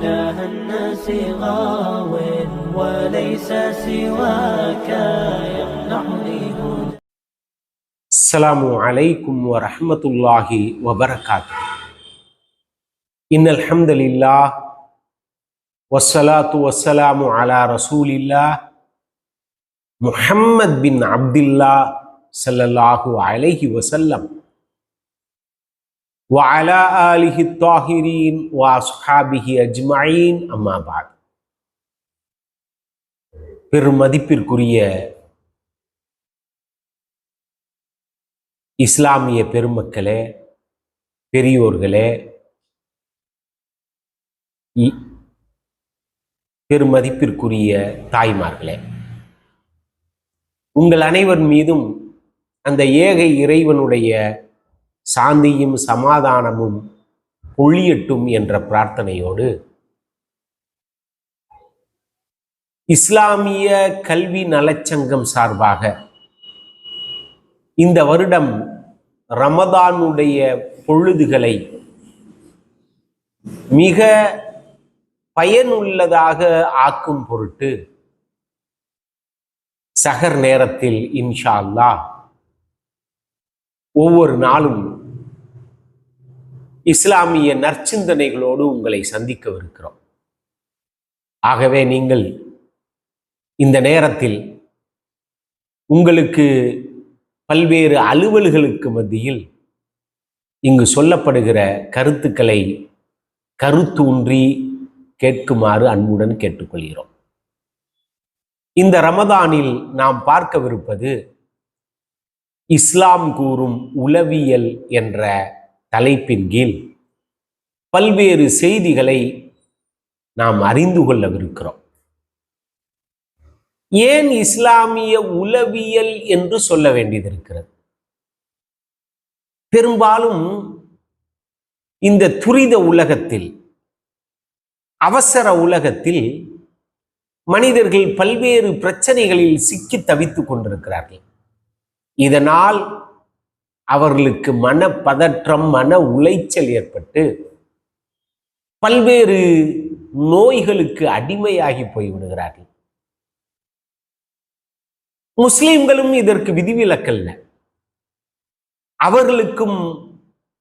إله الناس غاو وليس سواك يمنحني هدى السلام عليكم ورحمة الله وبركاته. إن الحمد لله والصلاة والسلام على رسول الله محمد بن عبد الله صلى الله عليه وسلم. وعلى آله الطاهرين وأصحابه أجمعين أما بعد பெருமதிப்பிற்குரிய இஸ்லாமிய பெருமக்களே பெரியோர்களே இ- பெருமதிப்பிற்குரிய தாய்மார்களே உங்கள் அனைவர் மீதும் அந்த ஏக இறைவனுடைய சாந்தியும் சமாதானமும் பொழியட்டும் என்ற பிரார்த்தனையோடு இஸ்லாமிய கல்வி நலச்சங்கம் சார்பாக இந்த வருடம் ரமதானுடைய பொழுதுகளை மிக பயனுள்ளதாக ஆக்கும் பொருட்டு சகர் நேரத்தில் இன்ஷா அல்லாஹ் ஒவ்வொரு நாளும் இஸ்லாமிய நற்சிந்தனைகளோடு உங்களை சந்திக்கவிருக்கிறோம். ஆகவே நீங்கள் இந்த நேரத்தில் உங்களுக்கு பல்வேறு அலுவல்களுக்கு மத்தியில் இங்கு சொல்லப்படுகிற கருத்துக்களை கருத்தூன்றி கேட்குமாறு அன்புடன் கேட்டுக்கொள்கிறோம். இந்த ரமதானில் நாம் பார்க்கவிருப்பது இஸ்லாம் கூறும் உளவியல் என்ற தலைப்பின் கீழ் பல்வேறு செய்திகளை நாம் அறிந்து கொள்ளவிருக்கிறோம். ஏன் இஸ்லாமிய உளவியல் என்று சொல்ல வேண்டியதிருக்கிறது பெரும்பாலும் இந்த துரித உலகத்தில் அவசர உலகத்தில் மனிதர்கள் பல்வேறு பிரச்சனைகளில் சிக்கி தவித்துக் கொண்டிருக்கிறார்கள். இதனால் அவர்களுக்கு மன பதற்றம் மன உளைச்சல் ஏற்பட்டு பல்வேறு நோய்களுக்கு அடிமையாகி போய்விடுகிறார்கள். முஸ்லிம்களும் இதற்கு விதிவிலக்கல்ல அவர்களுக்கும்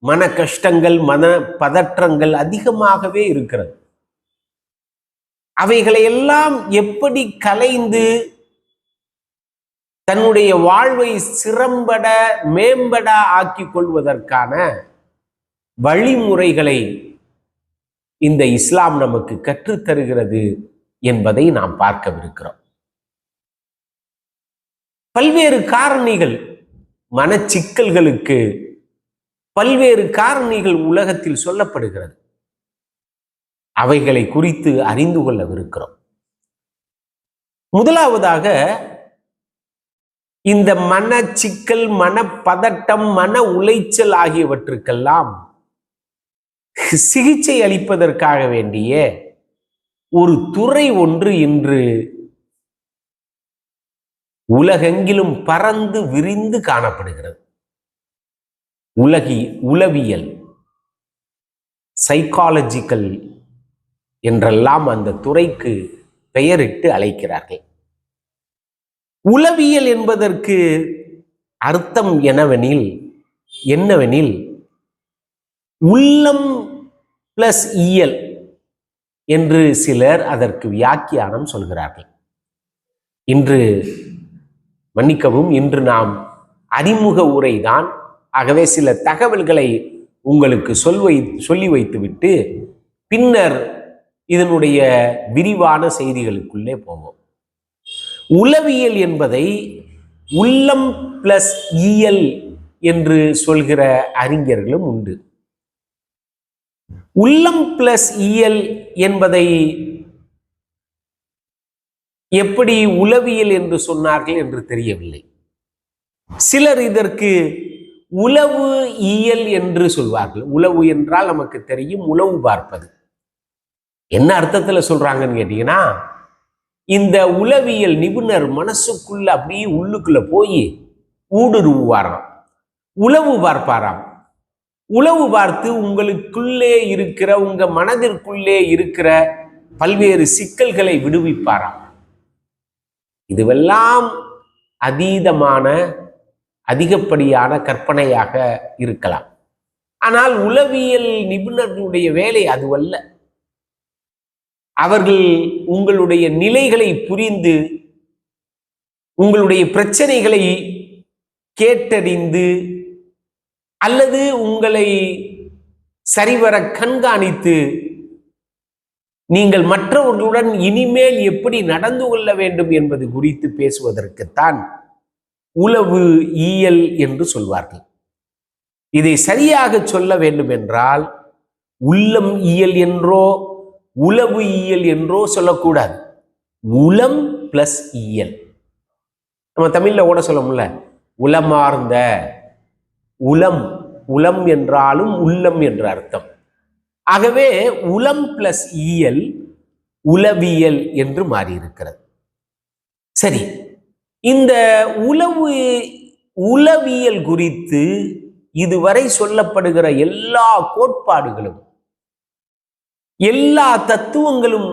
மன கஷ்டங்கள் மன பதற்றங்கள் அதிகமாகவே இருக்கிறது. அவைகளை எல்லாம் எப்படி கலைந்து தன்னுடைய வாழ்வை சிறம்பட மேம்பட ஆக்கி கொள்வதற்கான வழிமுறைகளை இந்த இஸ்லாம் நமக்கு கற்றுத்தருகிறது என்பதை நாம் பார்க்கவிருக்கிறோம். பல்வேறு காரணிகள் மனச்சிக்கல்களுக்கு பல்வேறு காரணிகள் உலகத்தில் சொல்லப்படுகிறது. அவைகளை குறித்து அறிந்து கொள்ளவிருக்கிறோம். முதலாவதாக இந்த மனச்சிக்கல் மனப்பதட்டம் மன உளைச்சல் ஆகியவற்றுக்கெல்லாம் சிகிச்சை அளிப்பதற்காக வேண்டிய ஒரு துறை ஒன்று இன்று உலகெங்கிலும் பறந்து விரிந்து காணப்படுகிறது. உலகி உளவியல் சைக்காலஜிக்கல் என்றெல்லாம் அந்த துறைக்கு பெயரிட்டு அழைக்கிறார்கள். உளவியல் என்பதற்கு அர்த்தம் எனவெனில் என்னவெனில் உள்ளம் பிளஸ் இயல் என்று சிலர் அதற்கு வியாக்கியானம் சொல்கிறார்கள். இன்று மன்னிக்கவும் இன்று நாம் அறிமுக உரைதான். ஆகவே சில தகவல்களை உங்களுக்கு சொல்வை சொல்லி வைத்துவிட்டு பின்னர் இதனுடைய விரிவான செய்திகளுக்குள்ளே போவோம். உளவியல் என்பதை உள்ளம் பிளஸ் இயல் என்று சொல்கிற அறிஞர்களும் உண்டு. உள்ளம் பிளஸ் இயல் என்பதை எப்படி உளவியல் என்று சொன்னார்கள் என்று தெரியவில்லை. சிலர் இதற்கு உளவு இயல் என்று சொல்வார்கள். உளவு என்றால் நமக்கு தெரியும் உளவு பார்ப்பது. என்ன அர்த்தத்துல சொல்றாங்கன்னு கேட்டீங்கன்னா இந்த உளவியல் நிபுணர் மனசுக்குள்ள அப்படியே உள்ளுக்குள்ள போய் ஊடுருவாராம் உளவு பார்ப்பாராம். உளவு பார்த்து உங்களுக்குள்ளே இருக்கிற உங்க மனதிற்குள்ளே இருக்கிற பல்வேறு சிக்கல்களை விடுவிப்பாராம். இதுவெல்லாம் அதீதமான அதிகப்படியான கற்பனையாக இருக்கலாம். ஆனால் உளவியல் நிபுணர்களுடைய வேலை அதுவல்ல. அவர்கள் உங்களுடைய நிலைகளை புரிந்து உங்களுடைய பிரச்சனைகளை கேட்டறிந்து அல்லது உங்களை சரிவர கண்காணித்து நீங்கள் மற்றவர்களுடன் இனிமேல் எப்படி நடந்து கொள்ள வேண்டும் என்பது குறித்து பேசுவதற்குத்தான் உளவு இயல் என்று சொல்வார்கள். இதை சரியாக சொல்ல வேண்டும் என்றால் உள்ளம் இயல் என்றோ உளவு இயல் என்றோ சொல்லக்கூடாது. உளம் பிளஸ் இயல். நம்ம தமிழில் கூட சொல்லமுல்ல உளமார்ந்த உளம் உளம் என்றாலும் உள்ளம் என்ற அர்த்தம். ஆகவே உளம் பிளஸ் இயல் உளவியல் என்று மாறியிருக்கிறது. சரி இந்த உளவு உளவியல் குறித்து இதுவரை சொல்லப்படுகிற எல்லா கோட்பாடுகளும் எல்லா தத்துவங்களும்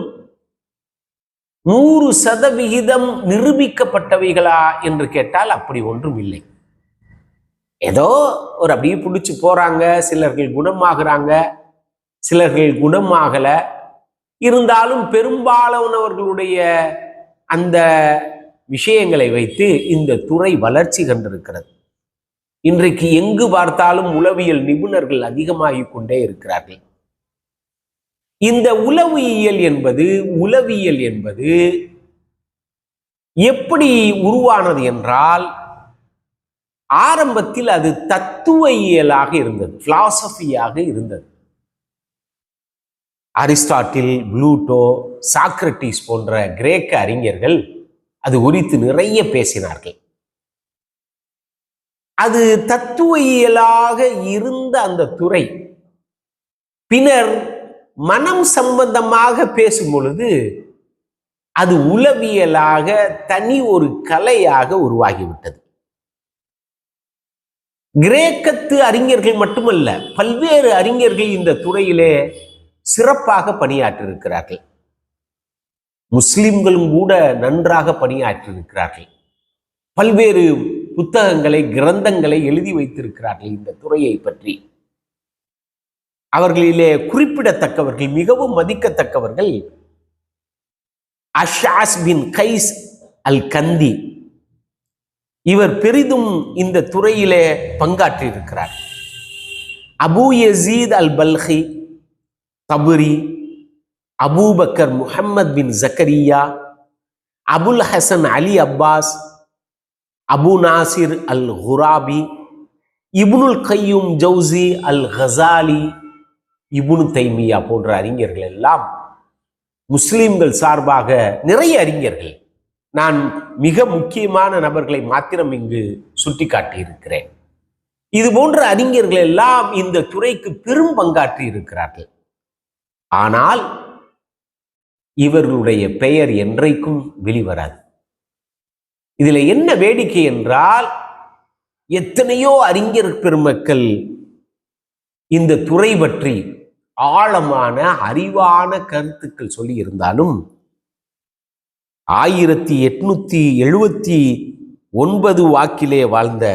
நூறு சதவிகிதம் நிரூபிக்கப்பட்டவைகளா என்று கேட்டால் அப்படி ஒன்றும் இல்லை ஏதோ ஒரு அப்படியே பிடிச்சி போறாங்க சிலர்கள் குணமாகறாங்க சிலர்கள் குணமாகல. இருந்தாலும் பெரும்பாலானவர்களுடைய அந்த விஷயங்களை வைத்து இந்த துறை வளர்ச்சி கண்டிருக்கிறது. இன்றைக்கு எங்கு பார்த்தாலும் உளவியல் நிபுணர்கள் அதிகமாகிக் கொண்டே இருக்கிறார்கள். இந்த உளவியல் என்பது உளவியல் என்பது எப்படி உருவானது என்றால் ஆரம்பத்தில் அது தத்துவ இயலாக இருந்தது பிலாசபியாக இருந்தது. அரிஸ்டாட்டில் ப்ளூட்டோ சாக்ரட்டிஸ் போன்ற கிரேக்க அறிஞர்கள் அது குறித்து நிறைய பேசினார்கள். அது தத்துவ இயலாக இருந்த அந்த துறை பின்னர் மனம் சம்பந்தமாக பேசும் பொழுது அது உளவியலாக தனி ஒரு கலையாக உருவாகிவிட்டது. கிரேக்கத்து அறிஞர்கள் மட்டுமல்ல பல்வேறு அறிஞர்கள் இந்த துறையிலே சிறப்பாக பணியாற்றிருக்கிறார்கள் முஸ்லிம்களும் கூட நன்றாக பணியாற்றிருக்கிறார்கள் பல்வேறு புத்தகங்களை கிரந்தங்களை எழுதி வைத்திருக்கிறார்கள் இந்த துறையை பற்றி. அவர்களிலே குறிப்பிடத்தக்கவர்கள் மிகவும் மதிக்கத்தக்கவர்கள் அஷாஸ் பின் கைஸ் அல் கந்தி இவர் பெரிதும் இந்த துறையிலே பங்காற்றியிருக்கிறார். Abu Yazid al Balkhi Tabari Abu Bakr Muhammad bin Zakariya Abul Hasan Ali Abbas Abu Nasir al Farabi Ibn al Qayyim Jawzi al Ghazali இபுனு தைமியா போன்ற அறிஞர்கள் எல்லாம் முஸ்லீம்கள் சார்பாக நிறைய அறிஞர்கள். நான் மிக முக்கியமான நபர்களை மாத்திரம் இங்கு சுட்டிக்காட்டி இருக்கிறேன் இது போன்ற அறிஞர்கள் எல்லாம் இந்த துறைக்கு பெரும் பங்காற்றி இருக்கிறார்கள். ஆனால் இவர்களுடைய பெயர் என்றைக்கும் வெளிவராது இதுல என்ன வேடிக்கை என்றால் எத்தனையோ அறிஞர் பெருமக்கள் இந்த துறை பற்றி ஆழமான அறிவான கருத்துக்கள் சொல்லி இருந்தாலும் ஆயிரத்தி எட்நூத்தி எழுபத்தி ஒன்பது வாக்கிலே வாழ்ந்த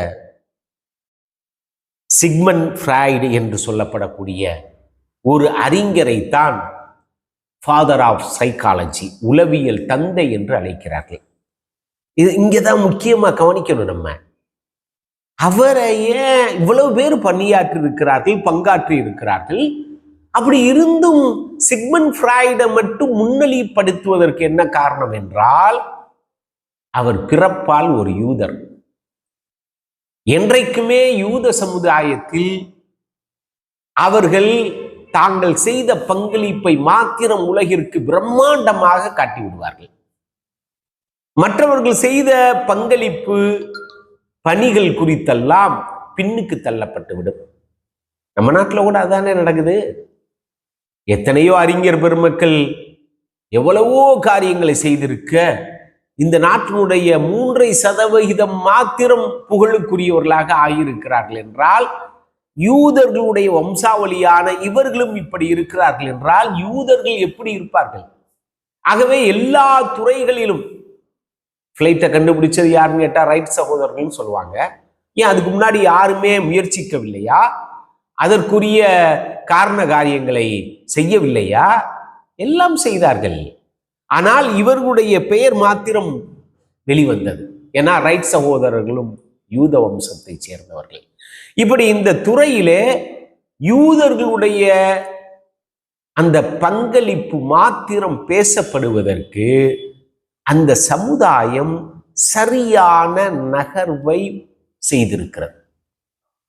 சிக்மன் ஃப்ராய்டு என்று சொல்லப்படக்கூடிய ஒரு அறிஞரை தான் ஃபாதர் ஆஃப் சைக்காலஜி உளவியல் தந்தை என்று அழைக்கிறார்கள். இது இங்கே தான் முக்கியமாக கவனிக்கணும் நம்ம. அவரை ஏன் இவ்வளவு பேர் பணியாற்றி இருக்கிறார்கள் பங்காற்றி இருக்கிறார்கள் அப்படி இருந்தும் சிக்மன் ஃப்ராய்டை மட்டும் முன்னிலைப்படுத்துவதற்கு என்ன காரணம் என்றால் அவர் பிறப்பால் ஒரு யூதர். என்றைக்குமே யூத சமுதாயத்தில் அவர்கள் தாங்கள் செய்த பங்களிப்பை மாத்திரம் உலகிற்கு பிரம்மாண்டமாக காட்டி விடுவார்கள் மற்றவர்கள் செய்த பங்களிப்பு பணிகள் குறித்தெல்லாம் பின்னுக்கு தள்ளப்பட்டு விடும் நம்ம நாட்டில் கூட அதானே நடக்குது. எத்தனையோ அறிஞர் பெருமக்கள் எவ்வளவோ காரியங்களை செய்திருக்க இந்த நாட்டினுடைய மூன்றை சதவிகிதம் மாத்திரம் புகழுக்குரியவர்களாக ஆகியிருக்கிறார்கள் என்றால் யூதர்களுடைய வம்சாவளியான இவர்களும் இப்படி இருக்கிறார்கள் என்றால் யூதர்கள் எப்படி இருப்பார்கள்? ஆகவே எல்லா துறைகளிலும் ஃப்ளைட்டை கண்டுபிடிச்சது யாருன்னு கேட்டால் ரைட் சகோதரர்கள்னு சொல்லுவாங்க. ஏன் அதுக்கு முன்னாடி யாருமே முயற்சிக்கவில்லையா? அதற்குரிய காரண காரியங்களை செய்யவில்லையா? எல்லாம் செய்தார்கள். ஆனால் இவர்களுடைய பெயர் மாத்திரம் வெளிவந்தது. ஏன்னா ரைட் சகோதரர்களும் யூத வம்சத்தைச் சேர்ந்தவர்கள். இப்படி இந்த துறையிலே யூதர்களுடைய அந்த பங்களிப்பு மாத்திரம் பேசப்படுவதற்கு அந்த சமுதாயம் சரியான நகர்வை செய்திருக்கிறது.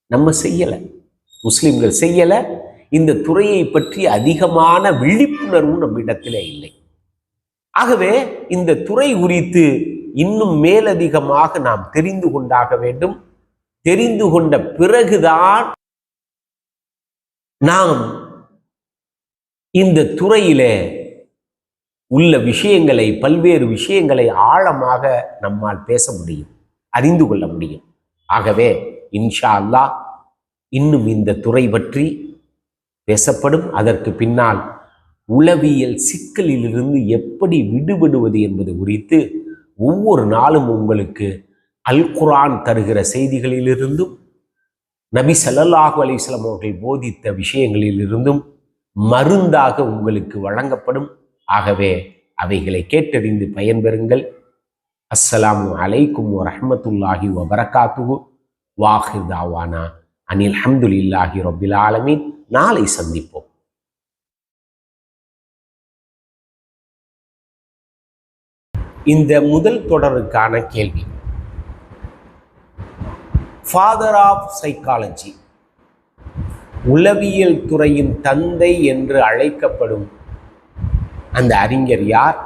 நம்ம செய்யலை. முஸ்லிம்கள் செய்யலை. இந்த துறையை பற்றி அதிகமான விழிப்புணர்வு நம்மிடத்திலே இல்லை. ஆகவே இந்த துறை குறித்து இன்னும் மேலதிகமாக நாம் தெரிந்து கொண்டாக வேண்டும். தெரிந்து கொண்ட பிறகுதான் நாம் இந்த துறையிலே உள்ள விஷயங்களை பல்வேறு விஷயங்களை ஆழமாக நம்மால் பேச முடியும் அறிந்து கொள்ள முடியும். ஆகவே இன்ஷா அல்லாஹ் இன்னும் இந்த துறை பற்றி பேசப்படும். அதற்கு பின்னால் உளவியல் சிக்கலிலிருந்து எப்படி விடுபடுவது என்பது குறித்து ஒவ்வொரு நாளும் உங்களுக்கு அல்குரான் தருகிற செய்திகளிலிருந்தும் நபி ஸல்லல்லாஹு அலைஹி அவர்கள் போதித்த விஷயங்களிலிருந்தும் மருந்தாக உங்களுக்கு வழங்கப்படும். ஆகவே அவைகளை கேட்டறிந்து பயன்பெறுங்கள். அஸ்ஸலாமு அலைக்கும் வரமத்துல்லாஹி வபரகாத்துஹு. வாஹிர் தாவானா. அனில் ஹம்துலில்லாஹி ரப்பில் ஆலமீன். நாளை சந்திப்போம். இந்த முதல் தொடருக்கான கேள்வி. ஃபாதர் ஆஃப் சைக்காலஜி உளவியல் துறையின் தந்தை என்று அழைக்கப்படும் அந்த அறிஞர் யார்?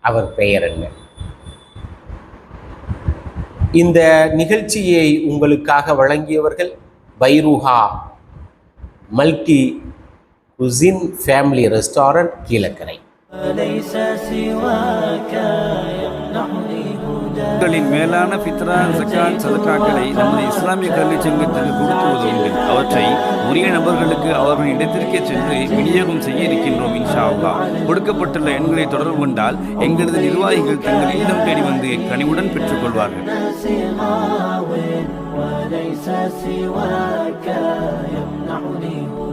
அவர் பெயர் என்ன? இந்த நிகழ்ச்சியை உங்களுக்காக வழங்கியவர்கள் பைரூஹா மல்கி குசின் ஃபேமிலி ரெஸ்டாரண்ட் கீழக்கரை. உங்களின் மேலான பித்ரா ஜக்காத் சதக்காக்களை நமது இஸ்லாமிய கல்வி சங்கத்திற்கு கொடுத்துவது உண்டு. அவற்றை உரிய நபர்களுக்கு அவர்கள் இடத்திற்கே சென்று விநியோகம் செய்ய இருக்கின்றோம் இன்ஷா அல்லா கொடுக்கப்பட்டுள்ள எண்களை தொடர்பு கொண்டால் எங்களது நிர்வாகிகள் தங்கள் இல்லம் தேடி வந்து கனிவுடன் பெற்றுக்கொள்வார்கள் ليس سواك يمنعني.